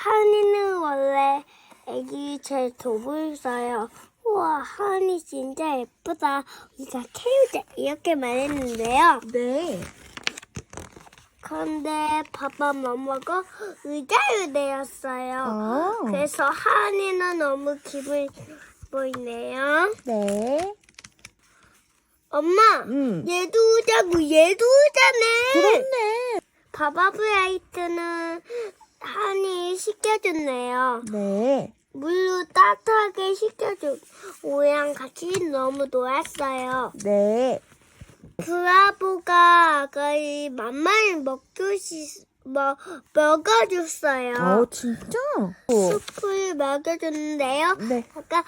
하니는 원래 애기 제일 도보있어요. 우와, 하니 진짜 예쁘다. 우리가 키우자. 이렇게 말했는데요. 네. 그런데 pappa mamma가 의자를 내었어요. 아. 그래서 하니는 너무 기분 보이네요. 네. 엄마, 음. 얘도 의자고 얘도 의자네. 그렇네. 바바브라이트는 하니 시켜줬네요. 네. 물로 따뜻하게 식혀줘. 오양 같이 너무 놀았어요. 네. 브라보가 이 만만히 먹듯이 먹, 먹어줬어요. 어, 진짜? 어. 수프를 먹여줬는데요. 네. 아까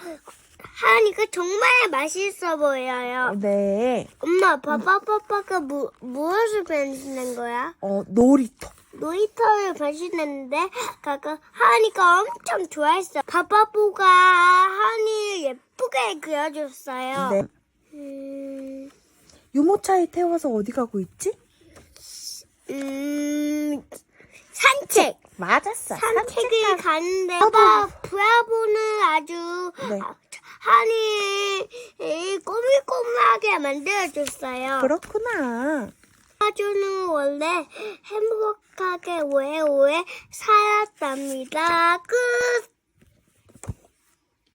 하니까 정말 맛있어 보여요. 네. 엄마, 바바바바가 무, 무엇을 변신한 거야? 어, 놀이터. 놀이터를 변신했는데 가까 하니가 엄청 좋아했어. 바바보가 하니를 예쁘게 그려줬어요. 네. 음, 유모차에 태워서 어디 가고 있지? 음, 산책. 맞았어. 산책을 가는데 봐봐 브라보는 아주 네. 하니 꼬물꼬물하게 만들어줬어요. 그렇구나. 아주는 원래 행복하게 오래오래 살았답니다. 끝.